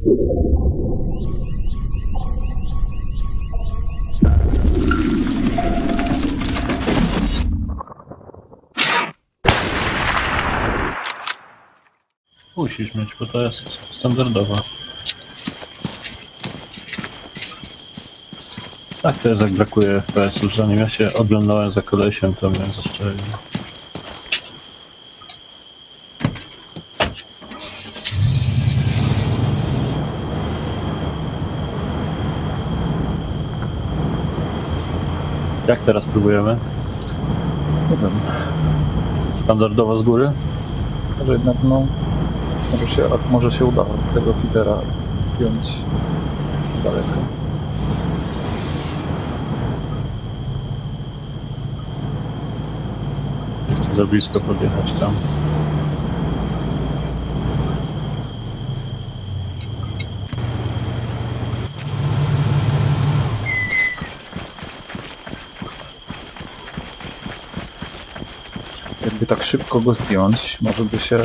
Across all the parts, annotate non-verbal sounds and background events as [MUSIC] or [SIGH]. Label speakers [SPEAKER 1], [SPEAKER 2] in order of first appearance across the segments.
[SPEAKER 1] Musisz mieć, bo to jest standardowa. Tak to jest jak brakuje FPS-ów, zanim ja się oglądałem za kolesiem, to mnie zaszczelił. Jak teraz próbujemy?
[SPEAKER 2] Nie wiem,
[SPEAKER 1] Standardowo z góry?
[SPEAKER 2] może jednak no... Może się, może się uda tego oficera zdjąć z daleka.
[SPEAKER 1] Nie chcę za blisko podjechać tam.
[SPEAKER 2] Tak szybko go zdjąć, może by się...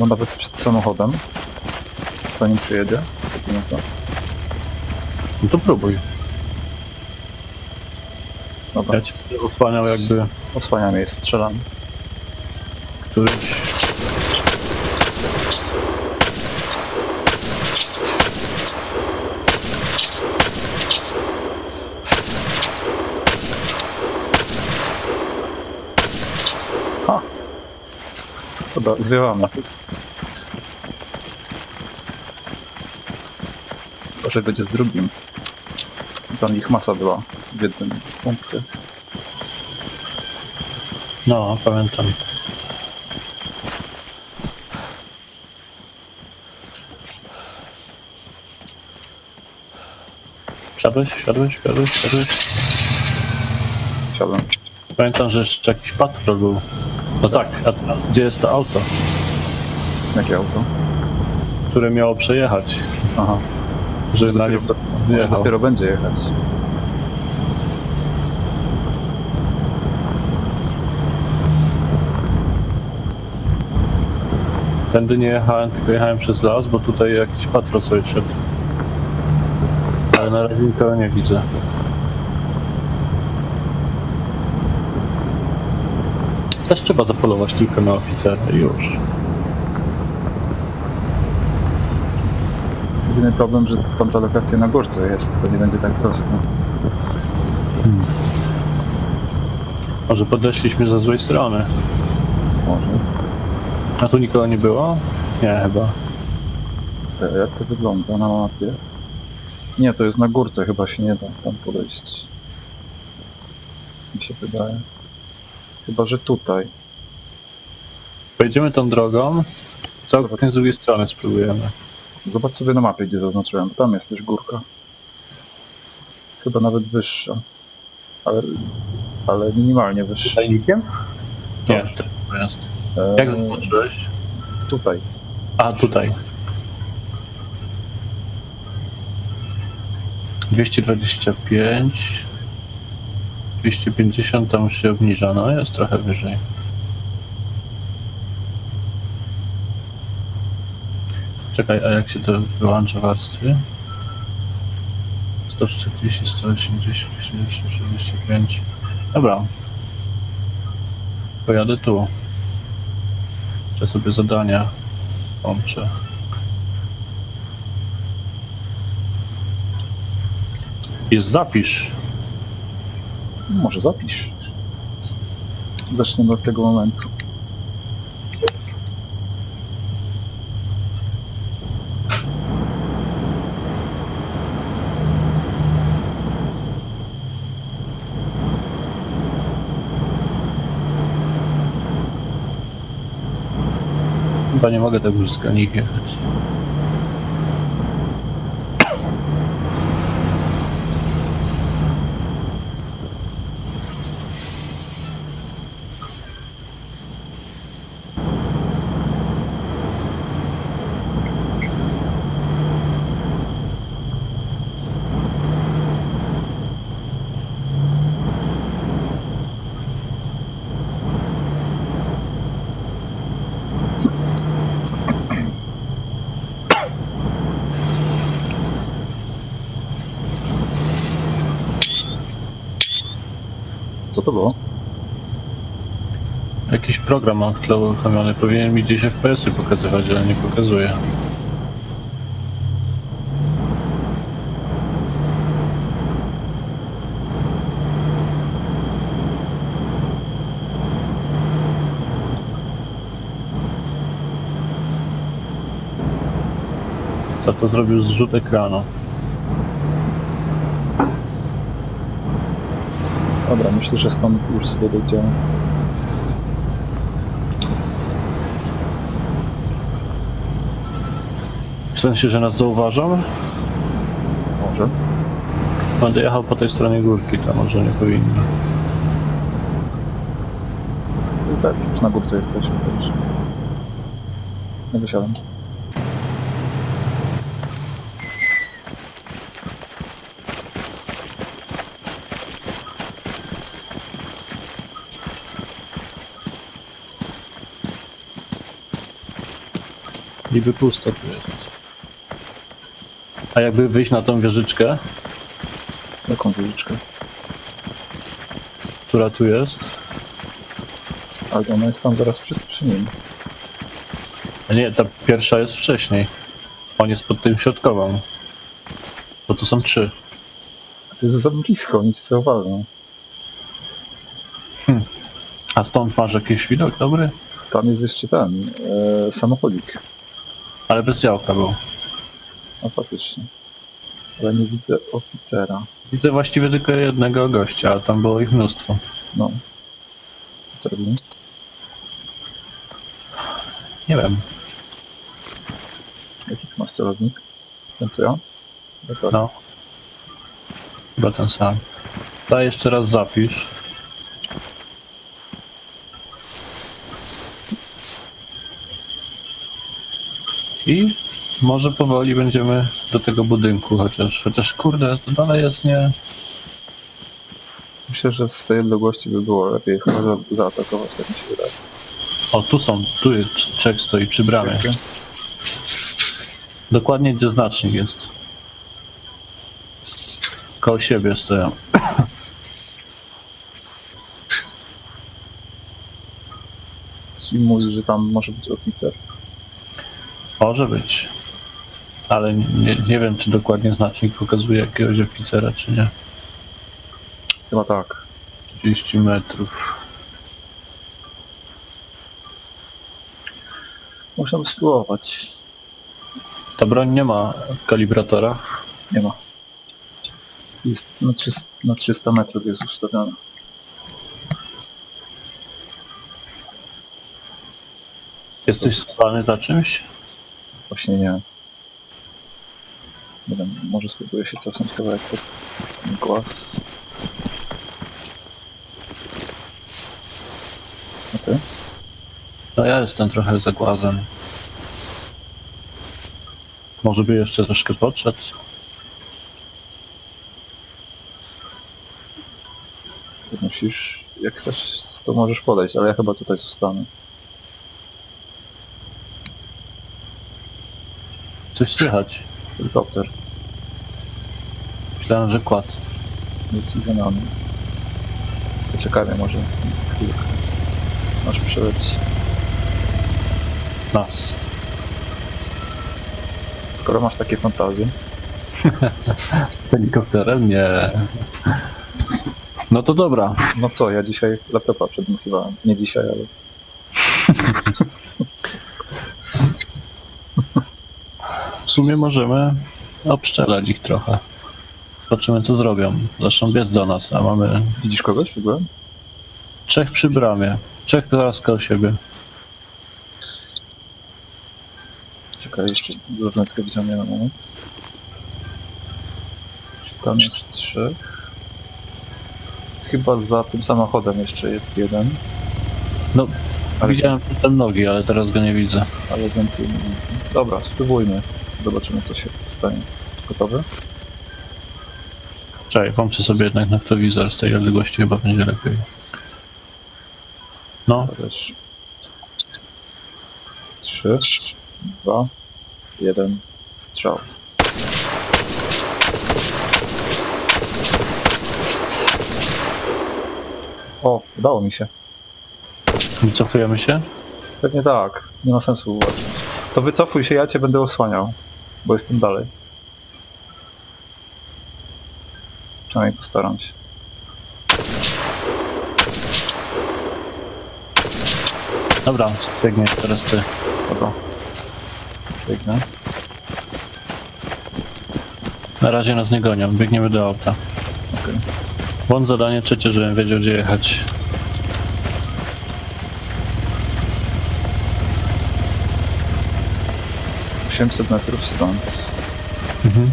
[SPEAKER 2] No nawet przed samochodem, zanim przyjedzie. Co ty na to?
[SPEAKER 1] No to próbuj.
[SPEAKER 2] Dobra,
[SPEAKER 1] Ja cię uchwaniał jakby
[SPEAKER 2] osłania mnie, strzelam.
[SPEAKER 1] któryś...
[SPEAKER 2] Ha! Dobra, zwiewamy. Gorzej będzie z drugim. Tam ich masa była w jednym punkcie.
[SPEAKER 1] No, pamiętam. Wsiadłeś, wsiadłeś, wsiadłeś, wsiadłeś?
[SPEAKER 2] Siadłem.
[SPEAKER 1] Pamiętam, że jeszcze jakiś patrol był. No tak, a teraz gdzie jest to auto,
[SPEAKER 2] Jakie auto?
[SPEAKER 1] które miało przejechać?
[SPEAKER 2] Aha.
[SPEAKER 1] Że na nie
[SPEAKER 2] Dopiero, dopiero będzie jechać.
[SPEAKER 1] Tędy nie jechałem, tylko jechałem przez las, bo tutaj jakiś patrol sobie szedł. Ale na razie nikogo nie widzę. Też trzeba zapolować tylko na oficera już.
[SPEAKER 2] Jedyny problem, że tamta lokacja na górce jest, to nie będzie tak prosto.
[SPEAKER 1] Może podeszliśmy ze złej strony.
[SPEAKER 2] Może.
[SPEAKER 1] A tu nikogo nie było? Nie, chyba.
[SPEAKER 2] E, Jak to wygląda na mapie? Nie, to jest na górce, chyba się nie da tam podejść. Mi się wydaje. Chyba, że tutaj.
[SPEAKER 1] Pojedziemy tą drogą. Całkiem z drugiej strony spróbujemy.
[SPEAKER 2] Zobacz sobie na mapie, gdzie zaznaczyłem. Tam jest też górka. Chyba nawet wyższa. Ale, ale minimalnie wyższa.
[SPEAKER 1] Tajnikiem?
[SPEAKER 2] Co?
[SPEAKER 1] Nie, to jest.
[SPEAKER 2] E,
[SPEAKER 1] Jak zaznaczyłeś?
[SPEAKER 2] Tutaj.
[SPEAKER 1] A, tutaj. 225. 250 tam się obniża, no jest trochę wyżej. Czekaj, a jak się to wyłącza warstwy? 140, 180, 245. Dobra. Pojadę tu. Chcę sobie zadania łączę. Jest zapisz.
[SPEAKER 2] Może zapisz. Zacznę od tego momentu.
[SPEAKER 1] Chyba nie mogę tak blisko nich jechać.
[SPEAKER 2] To było?
[SPEAKER 1] Jakiś program mam w tle uruchomiony. Powinien mi gdzieś FPS-y pokazywać, ale nie pokazuje. Za to zrobił zrzut ekranu.
[SPEAKER 2] Dobra, myślę, że stąd już sobie dojdziemy.
[SPEAKER 1] W sensie, że nas zauważą?
[SPEAKER 2] Może.
[SPEAKER 1] Będę jechał po tej stronie górki, to może nie powinno.
[SPEAKER 2] I tak, już na górce jesteśmy, także... Nie wysiadam.
[SPEAKER 1] Niby pusto tu jest. A jakby wyjść na tą wieżyczkę,
[SPEAKER 2] Jaką wieżyczkę?
[SPEAKER 1] która tu jest.
[SPEAKER 2] Ale ona jest tam zaraz przy, przy nim.
[SPEAKER 1] A nie, ta pierwsza jest wcześniej. On jest pod tym środkową. Bo tu są trzy.
[SPEAKER 2] A to jest za blisko, nic co uważam.
[SPEAKER 1] A stąd masz jakiś widok dobry?
[SPEAKER 2] Tam jest jeszcze ten, e, samochodzik.
[SPEAKER 1] Ale bez działka był.
[SPEAKER 2] No faktycznie. Ale nie widzę oficera.
[SPEAKER 1] Widzę właściwie tylko jednego gościa, a tam było ich mnóstwo.
[SPEAKER 2] No. To co robimy?
[SPEAKER 1] Nie wiem.
[SPEAKER 2] Jaki ty masz celownik? Ten co ja? Dokładnie.
[SPEAKER 1] No. Chyba ten sam. Daj jeszcze raz zapisz. I może powoli będziemy do tego budynku, chociaż, chociaż kurde, to dalej jest nie...
[SPEAKER 2] Myślę, że z tej odległości by było lepiej chyba za, zaatakować, tak mi się wydaje.
[SPEAKER 1] O, tu są, tu jest, Czech stoi przy bramie.
[SPEAKER 2] Czekaj.
[SPEAKER 1] Dokładnie gdzie znacznik jest. Koło siebie stoją.
[SPEAKER 2] Czyli mówisz, że tam może być oficer.
[SPEAKER 1] Może być. Ale nie, nie wiem, czy dokładnie znacznik pokazuje jakiegoś oficera, czy nie.
[SPEAKER 2] Chyba tak.
[SPEAKER 1] 30 metrów.
[SPEAKER 2] Można by spróbować.
[SPEAKER 1] Ta broń nie ma kalibratora.
[SPEAKER 2] Nie ma. Jest na 300, na 300 metrów jest ustawiona.
[SPEAKER 1] Jesteś schowany za czymś?
[SPEAKER 2] Właśnie nie. Nie wiem, może spróbuję się cofnąć kawałek pod głaz. A ty?
[SPEAKER 1] No ja jestem trochę za głazem. Może by jeszcze troszkę podszedł?
[SPEAKER 2] Ty musisz, jak chcesz, to możesz podejść, ale ja chyba tutaj zostanę.
[SPEAKER 1] Coś słychać.
[SPEAKER 2] Helikopter,
[SPEAKER 1] Myślałem, że kład.
[SPEAKER 2] leci za nami. Poczekajmy może chwilkę. Masz przeleci.
[SPEAKER 1] Nas.
[SPEAKER 2] Skoro masz takie fantazje, [LAUGHS]
[SPEAKER 1] Helikopterem? Nie. No to dobra.
[SPEAKER 2] no co, ja dzisiaj laptopa przedmuchiwałem. Nie dzisiaj, ale
[SPEAKER 1] W sumie możemy obszczelać ich trochę. Zobaczymy co zrobią. Zaczną biec do nas, a mamy
[SPEAKER 2] widzisz kogoś w ogóle?
[SPEAKER 1] trzech przy bramie. Trzech zaraz koło siebie.
[SPEAKER 2] Czekaj, jeszcze lornetkę wyciągnię na moment. Tam jest trzech. Chyba za tym samochodem jeszcze jest jeden,
[SPEAKER 1] No,
[SPEAKER 2] Ale-
[SPEAKER 1] widziałem tam nogi, ale teraz go nie widzę.
[SPEAKER 2] ale więcej nie widzę. Dobra, spróbujmy. Zobaczymy co się stanie. Gotowy?
[SPEAKER 1] Czekaj, włączę sobie jednak na telewizor z tej odległości chyba będzie lepiej. No,
[SPEAKER 2] też. Trzy, dwa, jeden, strzał. O, udało mi się.
[SPEAKER 1] Wycofujemy się?
[SPEAKER 2] Pewnie tak. Nie ma sensu uważać. To wycofuj się, ja cię będę osłaniał. Bo jestem dalej. Przynajmniej postaram się.
[SPEAKER 1] Dobra, biegniesz teraz ty.
[SPEAKER 2] Dobra. Biegnę.
[SPEAKER 1] Na razie nas nie gonią, biegniemy do auta.
[SPEAKER 2] Okej.
[SPEAKER 1] Włącz zadanie trzecie, żebym wiedział gdzie jechać.
[SPEAKER 2] 800 metrów stąd.
[SPEAKER 1] Mhm.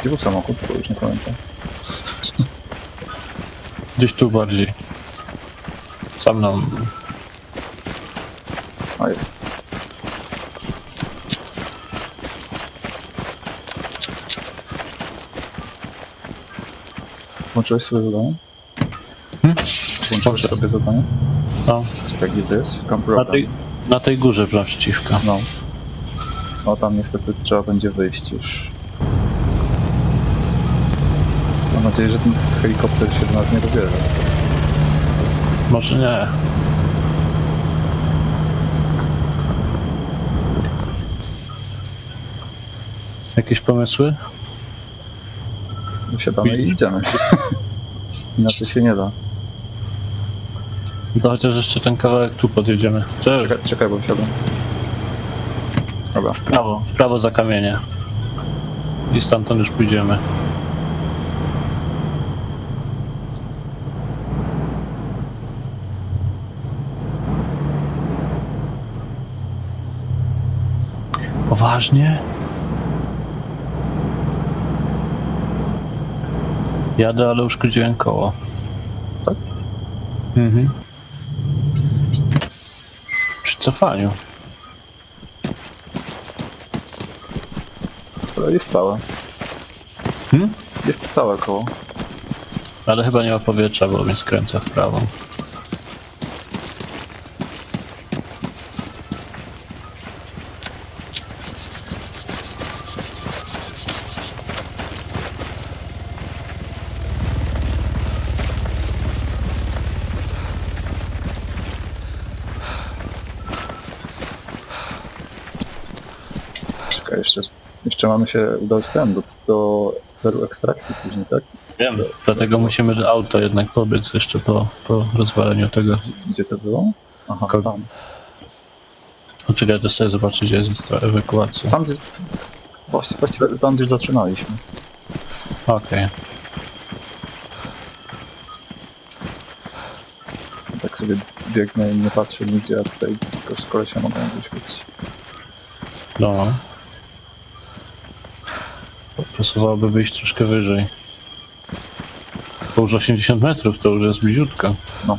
[SPEAKER 2] Gdzie był samochód? Bo już nie pamiętam.
[SPEAKER 1] Gdzieś tu bardziej. Za mną.
[SPEAKER 2] A jest. Włączyłeś sobie zadanie?
[SPEAKER 1] Hmm?
[SPEAKER 2] Włączyłeś sobie zadanie?
[SPEAKER 1] No,
[SPEAKER 2] Czekaj, gdzie to jest? Camp Rock.
[SPEAKER 1] Na tej górze naprzeciwko.
[SPEAKER 2] No. No tam niestety trzeba będzie wyjść już. Mam nadzieję, że ten helikopter się do nas nie dobierze.
[SPEAKER 1] Może nie. Jakieś pomysły?
[SPEAKER 2] Usiadamy i idziemy. [LAUGHS] Inaczej się nie da.
[SPEAKER 1] To chociaż jeszcze ten kawałek tu podjedziemy.
[SPEAKER 2] Czekaj, czekaj bo wsiadam. Dobra.
[SPEAKER 1] W prawo, w prawo za kamienie. I stamtąd już pójdziemy. Poważnie? Jadę, ale uszkodziłem koło.
[SPEAKER 2] Tak?
[SPEAKER 1] Mhm. Cofaniu.
[SPEAKER 2] Ale jest całe.
[SPEAKER 1] Hmm?
[SPEAKER 2] Jest całe koło.
[SPEAKER 1] Ale chyba nie ma powietrza, bo mnie skręca w prawo.
[SPEAKER 2] Czekaj, jeszcze, jeszcze mamy się udać ten, do, do celu ekstrakcji później, tak?
[SPEAKER 1] Wiem, dlatego musimy auto jednak pobiec jeszcze po, po rozwaleniu tego.
[SPEAKER 2] Gdzie to było? Aha,
[SPEAKER 1] Kogo?
[SPEAKER 2] tam.
[SPEAKER 1] Poczekaj, to sobie zobaczyć, gdzie jest ta ewakuacja.
[SPEAKER 2] Tam gdzie... Właściwie, właściwie tam gdzie zaczynaliśmy.
[SPEAKER 1] Okej.
[SPEAKER 2] Tak sobie biegnę i nie patrzę nigdzie, a tutaj tylko z kolesia mogą wyświecić.
[SPEAKER 1] No. Pasowałoby wyjść troszkę wyżej. To już 80 metrów, to już jest bliziutko.
[SPEAKER 2] No.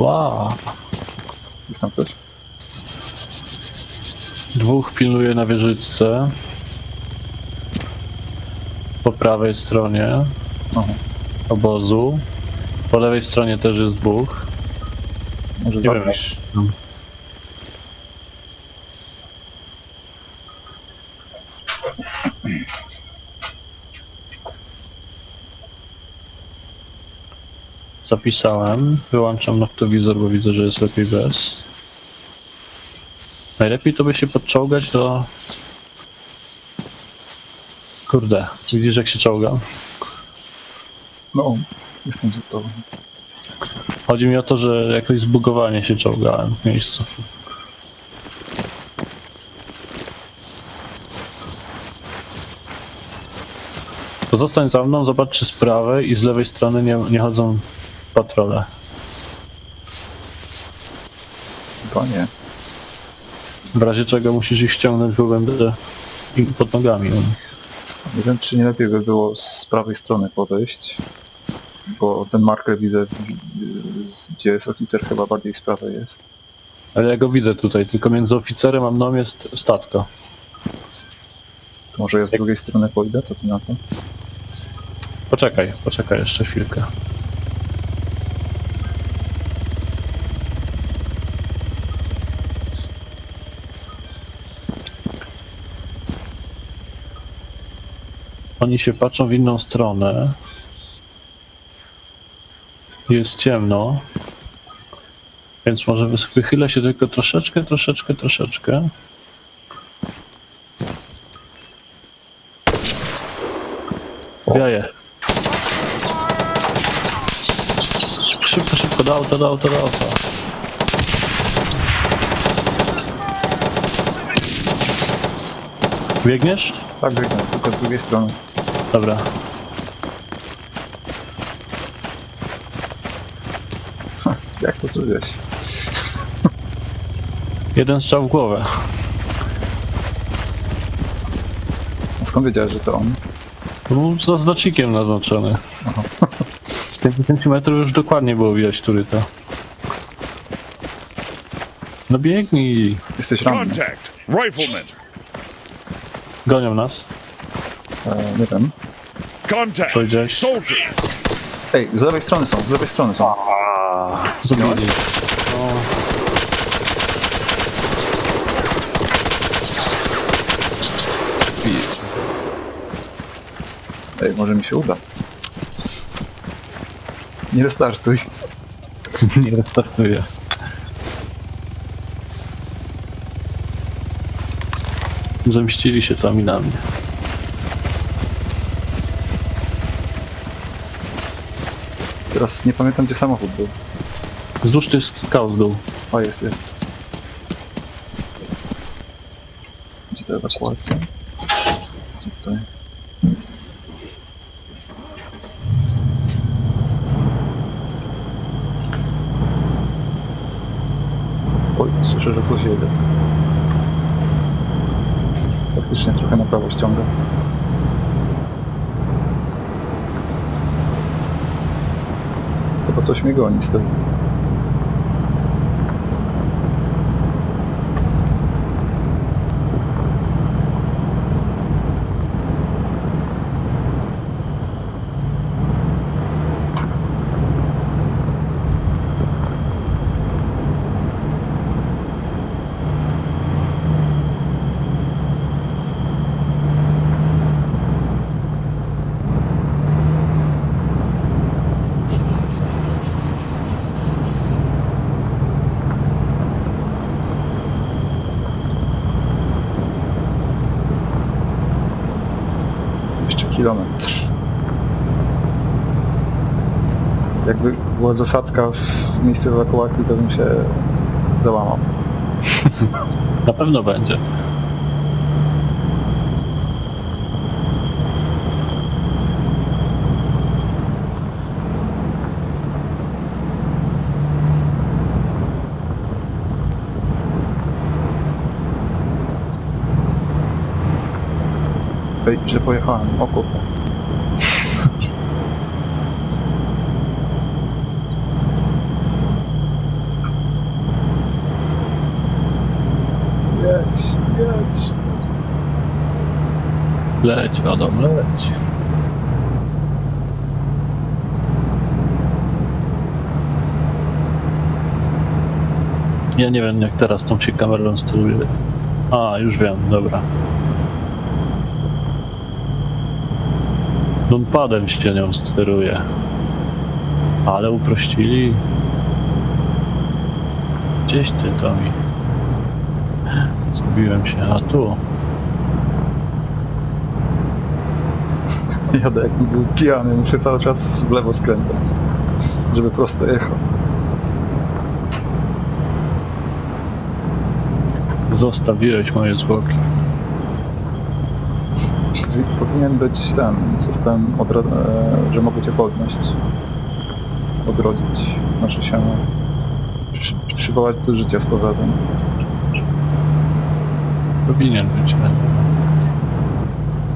[SPEAKER 1] Wow.
[SPEAKER 2] Jest tam ktoś?
[SPEAKER 1] Dwóch pilnuje na wieżyczce. Po prawej stronie
[SPEAKER 2] Aha.
[SPEAKER 1] obozu. Po lewej stronie też jest dwóch.
[SPEAKER 2] Może
[SPEAKER 1] Nie wiem,
[SPEAKER 2] zapisz.
[SPEAKER 1] Zapisałem. Wyłączam noktowizor, bo widzę, że jest lepiej bez. Najlepiej to by się podczołgać do... Kurde, widzisz jak się czołgam?
[SPEAKER 2] No, jestem za tobą.
[SPEAKER 1] Chodzi mi o to, że jakoś zbugowanie się czołgałem w miejscu. To zostań za mną, zobacz czy z prawej i z lewej strony nie, nie chodzą patrole.
[SPEAKER 2] Chyba nie.
[SPEAKER 1] W razie czego musisz ich ściągnąć, bo będę im pod nogami. u nich.
[SPEAKER 2] Nie wiem, czy nie lepiej by było z prawej strony podejść Bo ten marker widzę, gdzie jest oficer, chyba bardziej z prawej jest.
[SPEAKER 1] Ale ja go widzę tutaj, tylko między oficerem a mną jest statka.
[SPEAKER 2] To może ja z drugiej strony pójdę, co ty na to?
[SPEAKER 1] Poczekaj, poczekaj jeszcze chwilkę. Oni się patrzą w inną stronę. Jest ciemno. Więc może wychylę się tylko troszeczkę, troszeczkę, troszeczkę. Wieje. Szybko, szybko, do auta, do auta, do auta. Biegniesz?
[SPEAKER 2] Tak, biegnę, tylko z drugiej strony.
[SPEAKER 1] Dobra.
[SPEAKER 2] Jak to zrobiłeś?
[SPEAKER 1] Jeden strzał w głowę.
[SPEAKER 2] A skąd wiedziałeś, że to on?
[SPEAKER 1] Był za znacznikiem naznaczony. Z 50 metrów już dokładnie było widać, który to. No biegnij.
[SPEAKER 2] Jesteś ranny.
[SPEAKER 3] Contact! Rifleman!
[SPEAKER 1] Gonią nas.
[SPEAKER 2] E, nie wiem.
[SPEAKER 3] Contact!
[SPEAKER 1] Powiedziałeś?
[SPEAKER 3] Soldier!
[SPEAKER 2] Ej, z lewej strony są, z lewej strony są.
[SPEAKER 1] Zabili.
[SPEAKER 2] Ej, może mi się uda. Nie restartuj. [LAUGHS]
[SPEAKER 1] Nie restartuję. Zemścili się tam i na mnie.
[SPEAKER 2] Teraz nie pamiętam, gdzie samochód był.
[SPEAKER 1] Wzdłuż tych skał w dół.
[SPEAKER 2] O, jest, jest. Gdzie ta ewakuacja? Tutaj. Oj, słyszę, że coś jedzie. Faktycznie trochę na prawo ściąga. Coś mnie goni z tyłu. Jeszcze kilometr. Jakby była zasadka w miejscu ewakuacji, to bym się załamał. [LAUGHS]
[SPEAKER 1] Na pewno będzie.
[SPEAKER 2] Że pojechałem. O kurde.
[SPEAKER 1] Leć, Adam, leć. Ja nie wiem jak teraz tą się kamerą steruje. A, już wiem, dobra. Numpadem się nią steruje. Ale uprościli. Gdzieś ty to mi. Zgubiłem się, a tu. [LAUGHS]
[SPEAKER 2] Jadę jakby był pijany, muszę cały czas w lewo skręcać, żeby prosto jechał.
[SPEAKER 1] Zostawiłeś moje zwłoki.
[SPEAKER 2] Powi- Powinien być ten system, odro- e, że mogę cię podnieść, odrodzić, znaczy się przy- przywołać do życia z powrotem.
[SPEAKER 1] Powinien być.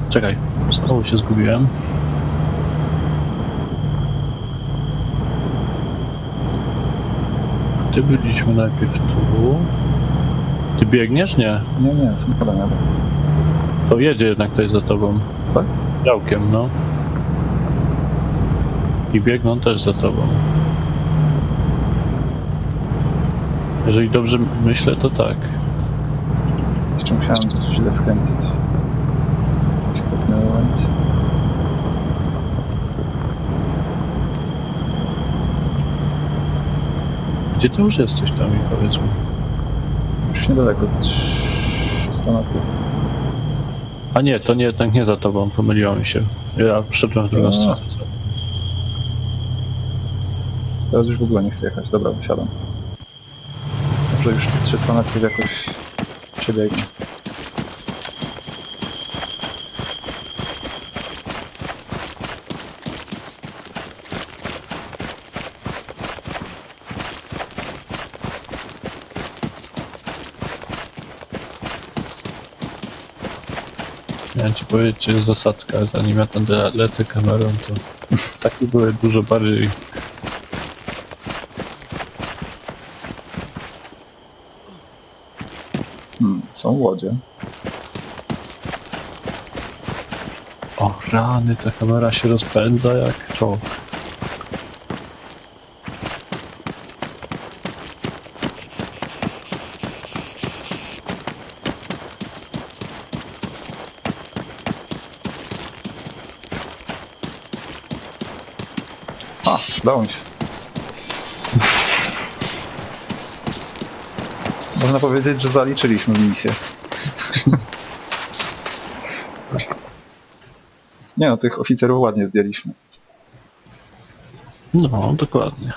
[SPEAKER 1] Czekaj, Znowu się zgubiłem. Ty byliśmy najpierw tu. Ty biegniesz? Nie.
[SPEAKER 2] Nie, nie, jestem kolejny.
[SPEAKER 1] To jedzie jednak ktoś za tobą.
[SPEAKER 2] Tak?
[SPEAKER 1] Działkiem, no. I biegną też za tobą. Jeżeli dobrze myślę, to tak.
[SPEAKER 2] Jeszcze musiałem coś źle skręcić. Momencie.
[SPEAKER 1] Gdzie ty już jesteś tam i powiedz mi.
[SPEAKER 2] Już niedaleko. 300 metrów.
[SPEAKER 1] A nie, to nie, jednak nie za tobą, pomyliło mi się. Ja wszedłem w drugą
[SPEAKER 2] A.
[SPEAKER 1] stronę.
[SPEAKER 2] Teraz już w ogóle nie chcę jechać. Dobra, wysiadam. Może już te 300 metrów jakoś przebiegnie.
[SPEAKER 1] Powiedzieć, jest zasadzka, zanim ja tam le- lecę kamerą, to [LAUGHS] takie były dużo bardziej
[SPEAKER 2] Hmm, są łodzie.
[SPEAKER 1] O rany, ta kamera się rozpędza jak czołg.
[SPEAKER 2] A, udało mi się. Można powiedzieć, że zaliczyliśmy misję. Nie no, tych oficerów ładnie zdjęliśmy.
[SPEAKER 1] No, dokładnie.